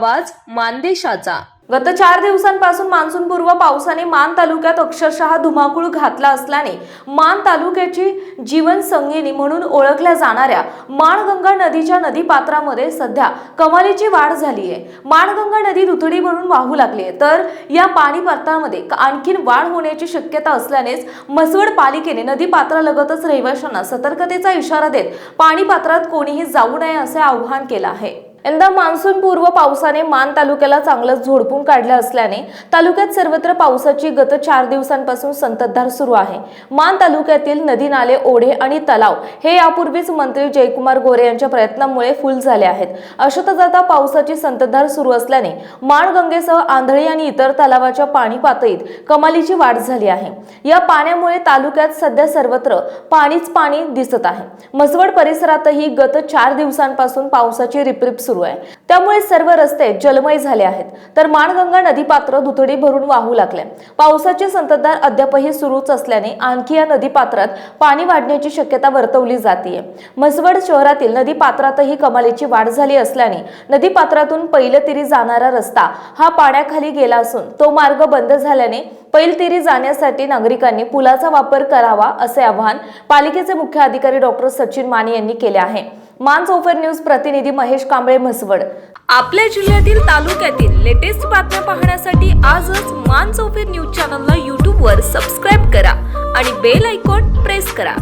आवाज मानदेशाचा. गत चार दिवसांपासून मान्सूनपूर्व पावसाने मान तालुक्यात अक्षरशः धुमाकूळ घातला असल्याने मान तालुक्याची जीवनसंगिनी म्हणून ओळखल्या जाणाऱ्या माणगंगा नदीच्या नदीपात्रामध्ये सध्या कमालीची वाढ झाली आहे माणगंगा नदी दुथडी भरून वाहू लागली आहे तर या पाणी पात्रामध्ये आणखीन वाढ होण्याची शक्यता असल्यानेच मसवड पालिकेने नदीपात्रालगतच रहिवाशांना सतर्कतेचा इशारा देत पाणी पात्रात कोणीही जाऊ नये असे आवाहन केलं आहे. यंदा मान्सून पूर्व पावसाने मान तालुक्याला चांगलंच झोडपून काढलं असल्याने तालुक्यात सर्वत्र पावसाची गत चार दिवसांपासून संततधार सुरू आहे. मान तालुक्यातील नदी नाले ओढे आणि तलाव हे यापूर्वीच मंत्री जयकुमार गोरे यांच्या प्रयत्नांमुळे फुल झाले आहेत. अशातच आता पावसाची संततधार सुरू असल्याने माणगंगेसह आंधळी आणि इतर तलावाच्या पाणी पातळीत कमालीची वाढ झाली आहे. या पाण्यामुळे तालुक्यात सध्या सर्वत्र पाणीच पाणी दिसत आहे. मसवड परिसरातही गत चार दिवसांपासून पावसाची रिपरिप सुरू आहे. त्यामुळे सर्व रस्ते जलमय झाले आहेत. तर माणगंगा नदीपात्र दुथडी भरून वाहू लागले. पावसाची संततधार अद्यापही सुरूच असल्याने आणखी या नदीपात्रात पाणी वाढण्याची शक्यता वर्तवली जाते म्हसवड शहरातील नदीपात्रातही कमालीची वाढ झाली असल्याने नदीपात्रातून पैलतिरी जाणारा रस्ता हा पाण्याखाली गेला असून तो मार्ग बंद झाल्याने पैलतिरी जाण्यासाठी नागरिकांनी पुलाचा वापर करावा असे आवाहन पालिकेचे मुख्य अधिकारी डॉक्टर सचिन माने यांनी केले आहे. मान चौफर न्यूज प्रतिनिधी महेश कांबळे म्हसवड. आपल्या जिल्ह्यातील तालुक्यातील लेटेस्ट बातम्या पाहण्यासाठी आजच मान चौफेर न्यूज चॅनलला यूट्यूबवर सबस्क्राईब करा आणि बेल आयकॉन प्रेस करा.